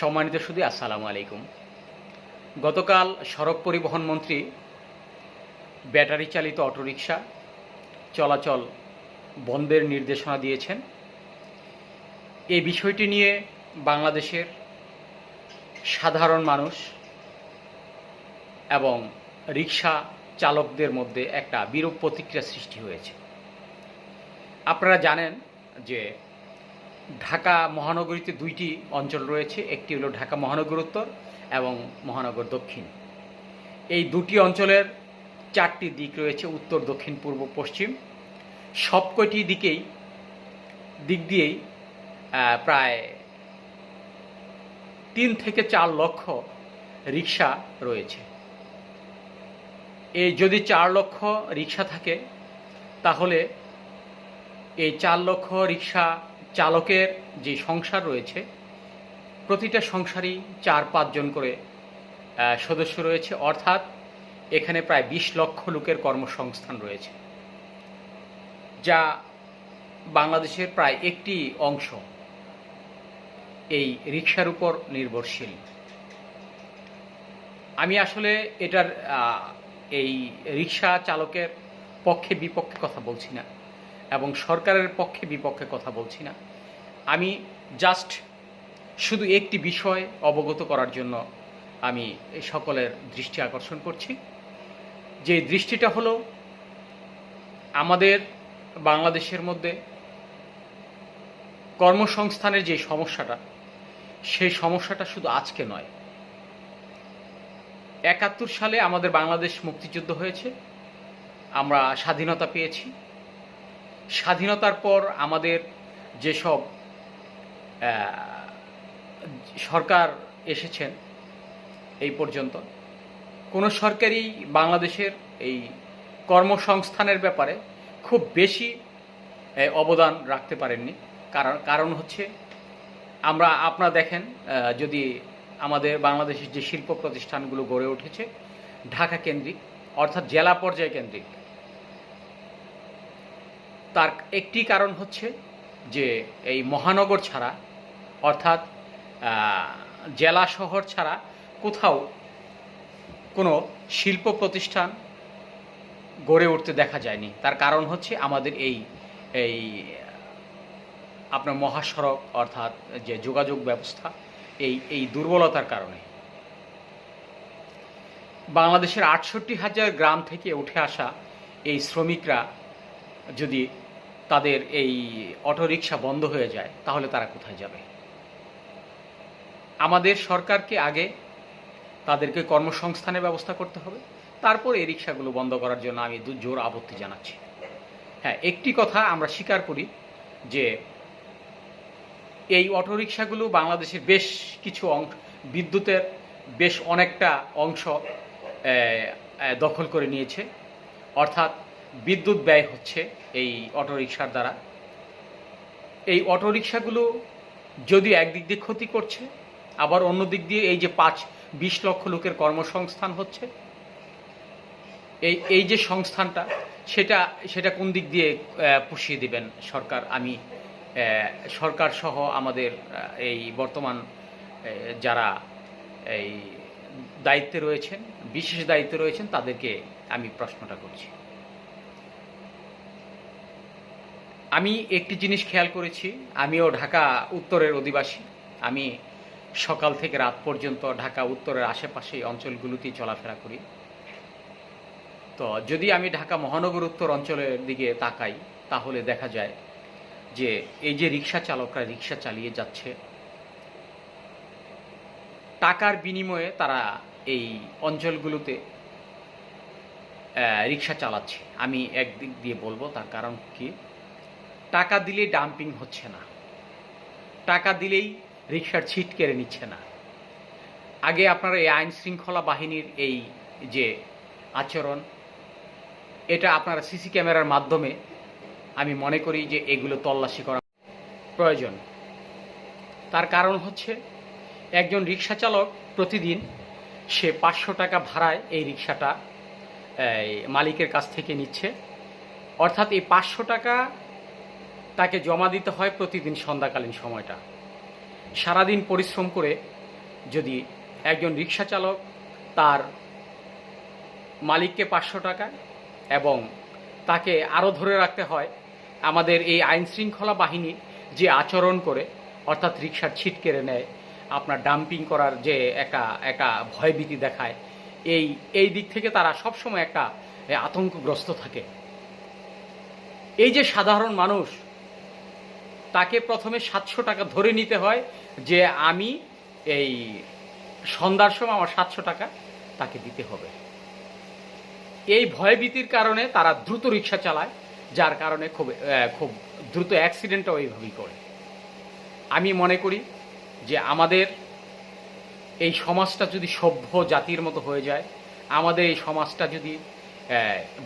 সম্মানিত শুধু আসসালামু আলাইকুম। গতকাল সড়ক পরিবহন মন্ত্রী, ব্যাটারি চালিত অটোরিকশা চলাচল বন্ধের নির্দেশনা দিয়েছেন। এই বিষয়টি নিয়ে বাংলাদেশের সাধারণ মানুষ এবং রিক্সা চালকদের মধ্যে একটা বিরূপ প্রতিক্রিয়া সৃষ্টি হয়েছে। আপনারা জানেন যে ঢাকা মহানগরীতে দুইটি অঞ্চল রয়েছে। একটি হলো ঢাকা মহানগর উত্তর এবং মহানগর দক্ষিণ। এই দুটি অঞ্চলের চারটি দিক রয়েছে, উত্তর, দক্ষিণ, পূর্ব, পশ্চিম। সবকটি দিকেই, দিক দিয়েই প্রায় তিন থেকে চার লক্ষ রিক্সা রয়েছে। এই যদি চার লক্ষ রিক্সা থাকে, তাহলে এই চার লক্ষ রিক্সা চালকের যে সংসার রয়েছে, প্রতিটা সংসারই চার পাঁচজন করে সদস্য রয়েছে। অর্থাৎ এখানে প্রায় বিশ লক্ষ লোকের কর্মসংস্থান রয়েছে, যা বাংলাদেশের প্রায় একটি অংশ এই রিক্সার উপর নির্ভরশীল। আমি আসলে এটার এই রিক্সা চালকের পক্ষে বিপক্ষে কথা বলছি না এবং সরকারের পক্ষে বিপক্ষে কথা বলছি না। আমি জাস্ট শুধু একটি বিষয় অবগত করার জন্য আমি সকলের দৃষ্টি আকর্ষণ করছি। যে দৃষ্টিটা হলো আমাদের বাংলাদেশের মধ্যে কর্মসংস্থানের যে সমস্যাটা, সেই সমস্যাটা শুধু আজকে নয়। একাত্তর সালে আমাদের বাংলাদেশ মুক্তিযুদ্ধ হয়েছে, আমরা স্বাধীনতা পেয়েছি। স্বাধীনতার পর আমাদের যেসব সরকার এসেছেন এই পর্যন্ত। কোনো সরকারই বাংলাদেশের এই কর্মসংস্থানের ব্যাপারে খুব বেশি অবদান রাখতে পারেননি। কারণ কারণ হচ্ছে আমরা, আপনারা দেখেন যদি আমাদের বাংলাদেশের যে শিল্প প্রতিষ্ঠানগুলো গড়ে উঠেছে, ঢাকা কেন্দ্রিক, অর্থাৎ জেলা পর্যায় কেন্দ্রিক, তার একটি কারণ হচ্ছে যে এই মহানগর ছাড়া, অর্থাৎ জেলা শহর ছাড়া কোথাও কোনো শিল্প প্রতিষ্ঠান গড়ে উঠতে দেখা যায়নি। তার কারণ হচ্ছে আমাদের এই এই, আপনার মহাসড়ক, অর্থাৎ যে যোগাযোগ ব্যবস্থা, এই এই দুর্বলতার কারণে। বাংলাদেশের আটষট্টি হাজার গ্রাম থেকে উঠে আসা এই শ্রমিকরা যদি তাদের এই অটোরিকশা বন্ধ হয়ে যায়, তাহলে তারা কোথায় যাবে? আমাদের সরকারকে আগে তাদেরকে কর্মসংস্থানের ব্যবস্থা করতে হবে, তারপর এই রিক্সাগুলো বন্ধ করার জন্য আমি দু জোর আপত্তি জানাচ্ছি। হ্যাঁ একটি কথা আমরা স্বীকার করি যে এই অটোরিকশাগুলো বাংলাদেশের বেশ কিছু অংশ, বিদ্যুতের বেশ অনেকটা অংশ দখল করে নিয়েছে। অর্থাৎ বিদ্যুৎ ব্যয় হচ্ছে এই অটোরিকশার দ্বারা। এই অটোরিকশাগুলো যদি একদিক দিয়ে ক্ষতি করছে, আবার অন্য দিক দিয়ে এই যে পাঁচ বিশ লক্ষ লোকের কর্মসংস্থান হচ্ছে, এই এই যে সংস্থানটা, সেটা সেটা কোন দিক দিয়ে পুষিয়ে দিবেন সরকার? আমি সরকার সহ আমাদের এই বর্তমান যারা এই দায়িত্বে রয়েছেন, বিশেষ দায়িত্বে রয়েছেন, তাদেরকে আমি প্রশ্নটা করছি। আমি একটি জিনিস খেয়াল করেছি, আমিও ঢাকা উত্তরের অধিবাসী। আমি সকাল থেকে রাত পর্যন্ত ঢাকা উত্তরের আশেপাশে অঞ্চলগুলোতেই চলাফেরা করি। তো যদি আমি ঢাকা মহানগর উত্তর অঞ্চলের দিকে তাকাই, তাহলে দেখা যায় যে এই যে রিক্সা চালকরা রিক্সা চালিয়ে যাচ্ছে, টাকার বিনিময়ে তারা এই অঞ্চলগুলোতে রিক্সা চালাচ্ছে। আমি একদিক দিয়ে বলব, তার কারণ কি? টাকা দিলেই ডাম্পিং হচ্ছে না। টাকা দিলেই রিক্সার ছিট কেড়ে নিচ্ছে না। আগে আপনারা এই আইন শৃঙ্খলা বাহিনীর এই যে আচরণ, এটা আপনারা সিসি ক্যামেরার মাধ্যমে আমি মনে করি যে এগুলো তল্লাশি করা প্রয়োজন। তার কারণ হচ্ছে একজন রিক্সা চালক প্রতিদিন সে পাঁচশো টাকা ভাড়ায় এই রিক্সাটা মালিকের কাছ থেকে নিচ্ছে। অর্থাৎ এই পাঁচশো টাকা তাকে জমা দিতে হয় প্রতিদিন সন্ধ্যাকালীন সময়টা। সারাদিন পরিশ্রম করে যদি একজন রিক্সা চালক তার মালিককে পাঁচশো টাকা এবং তাকে আরও ধরে রাখতে হয়, আমাদের এই আইন শৃঙ্খলা বাহিনী যে আচরণ করে, অর্থাৎ রিক্সার ছিট কেড়ে নেয়, আপনার ডাম্পিং করার যে একটা একটা ভয়ভীতি দেখায়, এই এই দিক থেকে তারা সবসময় একটা আতঙ্কগ্রস্ত থাকে। এই যে সাধারণ মানুষ তাকে প্রথমে সাতশো টাকা ধরে নিতে হয় যে আমি এই সন্ধ্যার সময় আমার সাতশো টাকা তাকে দিতে হবে। এই ভয়ভীতির কারণে তারা দ্রুত রিক্সা চালায়, যার কারণে খুব খুব দ্রুত অ্যাক্সিডেন্টও এইভাবেই করে। আমি মনে করি যে আমাদের এই সমাজটা যদি সভ্য জাতির মতো হয়ে যায়, আমাদের এই সমাজটা যদি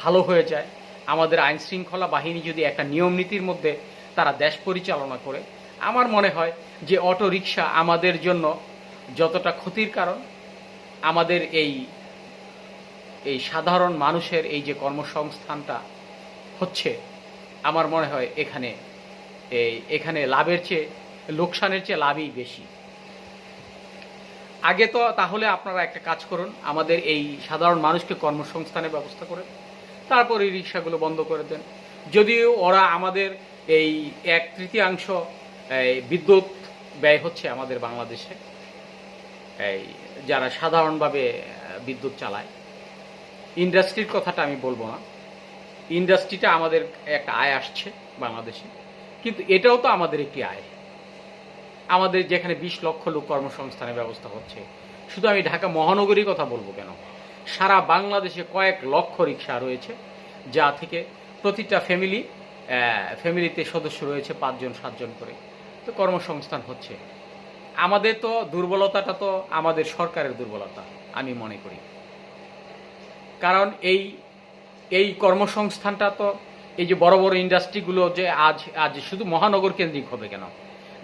ভালো হয়ে যায়, আমাদের আইনশৃঙ্খলা বাহিনী যদি একটা নিয়ম নীতির মধ্যে তারা দেশ পরিচালনা করে। আমার মনে হয় যে অটো রিক্সা আমাদের জন্য যতটা ক্ষতির কারণ, আমাদের এই এই সাধারণ মানুষের এই যে কর্মসংস্থানটা হচ্ছে, আমার মনে হয় এখানে, এই, এখানে লাভের চেয়ে, লোকসানের চেয়ে লাভই বেশি। আগে তো তাহলে আপনারা একটা কাজ করুন, আমাদের এই সাধারণ মানুষকে কর্মসংস্থানের ব্যবস্থা করে, তারপর এই রিক্সাগুলো বন্ধ করে দেন। যদিও ওরা আমাদের এই এক তৃতীয়াংশ বিদ্যুৎ ব্যয় হচ্ছে আমাদের বাংলাদেশে। এই যারা সাধারণভাবে বিদ্যুৎ চালায়। ইন্ডাস্ট্রির কথাটা আমি বলব না। ইন্ডাস্ট্রিটা আমাদের একটা আয় আসছে বাংলাদেশে। কিন্তু এটাও তো আমাদের একটি আয়। আমাদের যেখানে বিশ লক্ষ লোক কর্মসংস্থানের ব্যবস্থা হচ্ছে, শুধু আমি ঢাকা মহানগরীর কথা বলব কেন? সারা বাংলাদেশে কয়েক লক্ষ রিক্সা রয়েছে, যা থেকে প্রতিটা ফ্যামিলি ফ্যামিলিতে সদস্য রয়েছে পাঁচজন, সাতজন করে। তো কর্মসংস্থান হচ্ছে। আমাদের তো দুর্বলতাটা তো আমাদের সরকারের দুর্বলতা, আমি মনে করি। কারণ এই এই কর্মসংস্থানটা তো, এই যে বড় বড় ইন্ডাস্ট্রিগুলো যে আজ আজ শুধু মহানগর কেন্দ্রিক হবে কেন?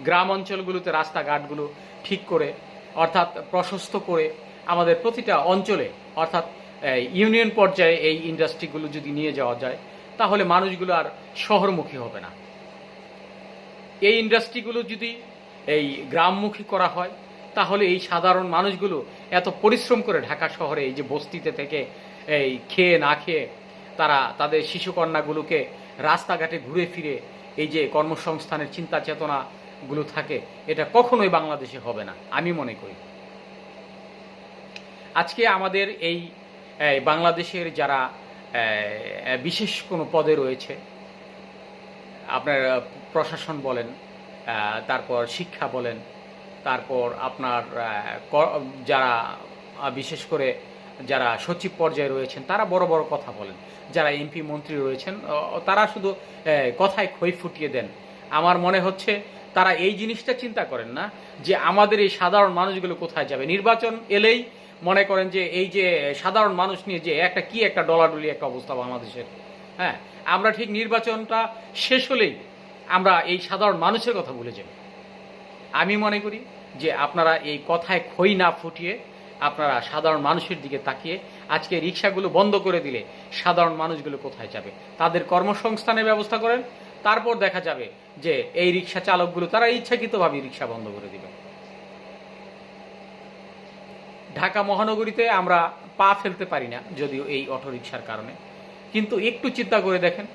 গ্রাম অঞ্চলগুলোতে রাস্তাঘাটগুলো ঠিক করে, অর্থাৎ প্রশস্ত করে আমাদের প্রতিটা অঞ্চলে, অর্থাৎ ইউনিয়ন পর্যায়ে এই ইন্ডাস্ট্রিগুলো যদি নিয়ে যাওয়া যায় তাহলে মানুষগুলো আর শহরমুখী হবে না। এই ইন্ডাস্ট্রিগুলো যদি এই গ্রামমুখী করা হয়, তাহলে এই সাধারণ মানুষগুলো এত পরিশ্রম করে ঢাকা শহরে এই যে বস্তিতে থেকে এই খেয়ে না খেয়ে তারা তাদের শিশুকন্যাগুলোকে রাস্তাঘাটে ঘুরে ফিরে এই যে কর্মসংস্থানের চিন্তা চেতনাগুলো থাকে, এটা কখনোই বাংলাদেশে হবে না, আমি মনে করি। আজকে আমাদের এই বাংলাদেশের যারা বিশেষ কোনো পদে রয়েছে। আপনার প্রশাসন বলেন তারপর শিক্ষা বলেন, তারপর আপনার যারা বিশেষ করে যারা সচিব পর্যায়ে রয়েছেন, তারা বড় বড় কথা বলেন। যারা এমপি, মন্ত্রী রয়েছেন তারা শুধু কথায় খই ফুটিয়ে দেন। আমার মনে হচ্ছে তারা এই জিনিসটা চিন্তা করেন না যে আমাদের এই সাধারণ মানুষগুলো কোথায় যাবে? নির্বাচন এলেই মনে করেন যে এই যে সাধারণ মানুষ নিয়ে যে একটা কি একটা ডলাডলি একটা অবস্থা বাংলাদেশের। হ্যাঁ আমরা ঠিক নির্বাচনটা শেষ হলেই আমরা এই সাধারণ মানুষের কথা ভুলে যাই। আমি মনে করি যে আপনারা এই কথায় খই না ফুটিয়ে আপনারা সাধারণ মানুষের দিকে তাকিয়ে আজকে রিক্সাগুলো বন্ধ করে দিলে সাধারণ মানুষগুলো কোথায় যাবে? তাদের কর্মসংস্থানের ব্যবস্থা করেন, তারপর দেখা যাবে যে এই রিক্সা চালকগুলো তারা ইচ্ছাকৃতভাবে রিক্সা বন্ধ করে দিবে। ঢাকা মহানগরীতে আমরা পা ফেলতে পারি না যদিও এই অটো রিক্সার কারণে। কিন্তু একটু চিন্তা করে দেখেন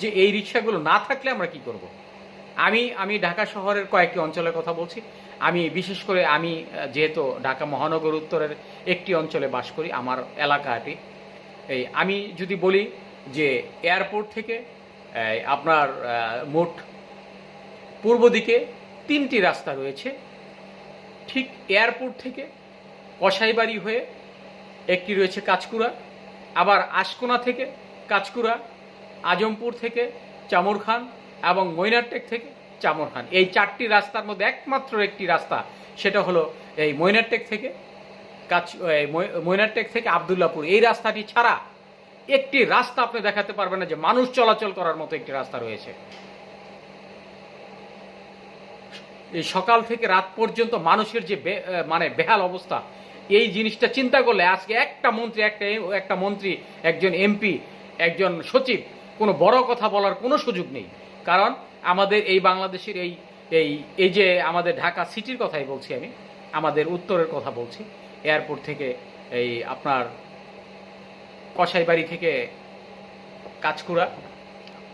যে এই রিক্সাগুলো না থাকলে আমরা কি করব। আমি আমি ঢাকা শহরের কয়েকটি অঞ্চলের কথা বলছি। আমি বিশেষ করে আমি, যেহেতু ঢাকা মহানগর উত্তরের একটি অঞ্চলে বাস করি, আমার এলাকাটি, এই আমি যদি বলি যে এয়ারপোর্ট থেকে আপনার মোট পূর্ব দিকে তিনটি রাস্তা রয়েছে। ঠিক এয়ারপোর্ট থেকে কসাইবাড়ি হয়ে একটি রয়েছে কাঁচকুড়া, আবার আশকোনা থেকে কাঁচকুড়া, আজমপুর থেকে চামরখান এবং মৈনারটেক থেকে চামরখান। এই চারটি রাস্তার মধ্যে একমাত্র একটি রাস্তা, সেটা হলো এই মৈনারটেক থেকে এই মৈনারটেক থেকে আবদুল্লাপুর। এই রাস্তাটি ছাড়া একটি রাস্তা আপনি দেখাতে পারবেন না যে মানুষ চলাচল করার মতো একটি রাস্তা রয়েছে। এই সকাল থেকে রাত পর্যন্ত মানুষের যে মানে বেহাল অবস্থা এই জিনিসটা চিন্তা করলে আজকে একটা মন্ত্রী, একটা একটা মন্ত্রী, একজন এমপি, একজন সচিব, কোনো বড় কথা বলার কোনো সুযোগ নেই। কারণ আমাদের এই বাংলাদেশের এই এই এই যে আমাদের ঢাকা সিটির কথাই বলছি আমি, আমাদের উত্তরের কথা বলছি, এয়ারপোর্ট থেকে এই আপনার কসাইবাড়ি থেকে কাজকুড়া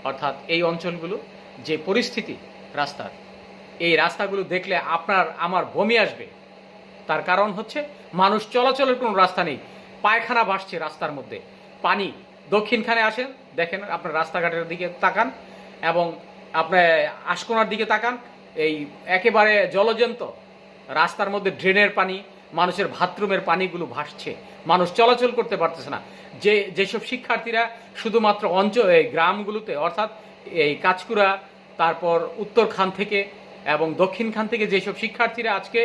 অর্থাৎ এই অঞ্চলগুলো, যে পরিস্থিতি রাস্তার, এই রাস্তাগুলো দেখলে আপনার, আমার বমি আসবে। তার কারণ হচ্ছে মানুষ চলাচলের কোনো রাস্তা নেই। পায়খানা ভাসছে রাস্তার মধ্যে। পানি দক্ষিণখানে আসেন দেখেন আপনার রাস্তাঘাটের দিকে তাকান এবং আপনার আশকোনার দিকে তাকান। এই একেবারে জলজন্ত রাস্তার মধ্যে ড্রেনের পানি, মানুষের বাথরুমের পানিগুলো ভাসছে। মানুষ চলাচল করতে পারতেছে না। যে, যেসব শিক্ষার্থীরা শুধুমাত্র অঞ্চল, এই গ্রামগুলোতে, অর্থাৎ এই কাজকুড়া তারপর উত্তরখান থেকে এবং দক্ষিণখান থেকে যেসব শিক্ষার্থীরা আজকে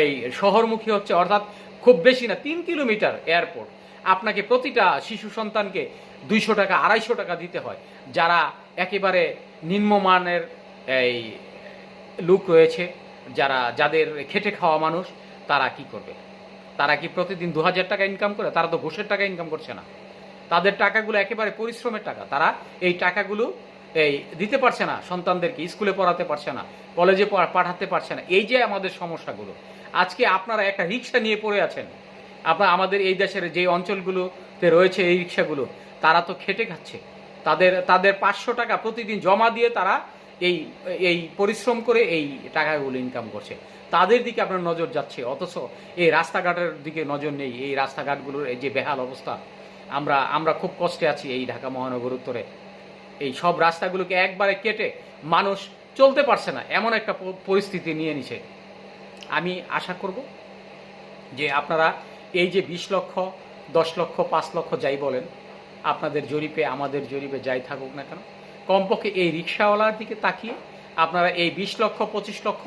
এই শহরমুখী হচ্ছে, অর্থাৎ খুব বেশি না, তিন কিলোমিটার এয়ারপোর্ট, আপনাকে প্রতিটা শিশু সন্তানকে দুইশো টাকা, আড়াইশো টাকা দিতে হয়। যারা একেবারে নিম্নমানের এই লোক রয়েছে, যারা, যাদের খেটে খাওয়া মানুষ, তারা কি করবে? তারা কি প্রতিদিন দু হাজার টাকা ইনকাম করে? তারা তো ঘুষের টাকা ইনকাম করছে না। তাদের টাকাগুলো একেবারে পরিশ্রমের টাকা। তারা এই টাকাগুলো এই দিতে পারছে না সন্তানদেরকে, স্কুলে পড়াতে পারছে না, কলেজে পাঠাতে পারছে না, এই যে আমাদের সমস্যাগুলো। আজকে আপনারা একটা রিক্সা নিয়ে পড়ে আছেন। আপনার আমাদের এই দেশের যে অঞ্চলগুলোতে রয়েছে এই রিক্সাগুলো, তারা তো খেটে খাচ্ছে। তাদের তাদের পাঁচশো টাকা প্রতিদিন জমা দিয়ে তারা এই এই পরিশ্রম করে এই টাকাগুলো ইনকাম করছে। তাদের দিকে আপনার নজর যাচ্ছে, অথচ এই রাস্তাঘাটের দিকে নজর নেই। এই রাস্তাঘাটগুলোর এই যে বেহাল অবস্থা, আমরা আমরা খুব কষ্টে আছি এই ঢাকা মহানগর উত্তরে। এই সব রাস্তাগুলোকে একবারে কেটে মানুষ চলতে পারছে না, এমন একটা পরিস্থিতি নিয়ে নিছে। আমি আশা করব যে আপনারা এই যে বিশ লক্ষ, দশ লক্ষ, পাঁচ লক্ষ যাই বলেন, আপনাদের জরিপে, আমাদের জরিপে যাই থাকুক না কেন, কমপক্ষে এই রিক্সাওয়ালার দিকে তাকিয়ে আপনারা এই বিশ লক্ষ, পঁচিশ লক্ষ,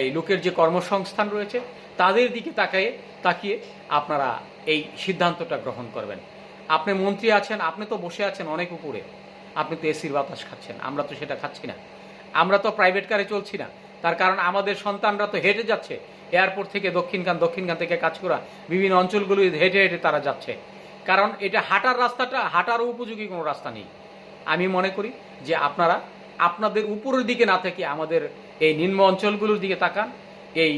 এই লোকের যে কর্মসংস্থান রয়েছে, তাদের দিকে তাকিয়ে তাকিয়ে আপনারা এই সিদ্ধান্তটা গ্রহণ করবেন। আপনি মন্ত্রী আছেন, আপনি তো বসে আছেন অনেক উপরে। আপনি তো এসির বাতাস খাচ্ছেন, আমরা তো সেটা খাচ্ছি না। আমরা তো প্রাইভেট কারে চলছি না। তার কারণ আমাদের সন্তানরা তো হেঁটে যাচ্ছে। এয়ারপোর্ট থেকে দক্ষিণখান দক্ষিণখান থেকে কাজ করা বিভিন্ন অঞ্চলগুলো হেঁটে হেঁটে তারা যাচ্ছে। কারণ এটা হাঁটার রাস্তাটা, হাঁটারও উপযোগী কোনো রাস্তা নেই। আমি মনে করি যে আপনারা আপনাদের উপরের দিকে না থেকে আমাদের এই নিম্ন অঞ্চলগুলোর দিকে তাকান, এই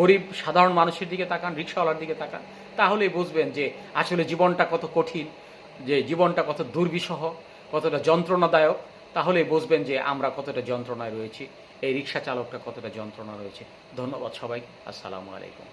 গরিব, সাধারণ মানুষের দিকে তাকান, রিক্সাওয়ালার দিকে তাকান, তাহলেই বুঝবেন যে আসলে জীবনটা কত কঠিন, যে জীবনটা কত দুর্বিষহ। কতটা যন্ত্রণাদায়ক, তাহলে বুঝবেন যে আমরা কতটা যন্ত্রণায় রয়েছি। এই রিক্সা চালকটা কতটা যন্ত্রণা রয়েছে। ধন্যবাদ সবাই আসসালামু আলাইকুম।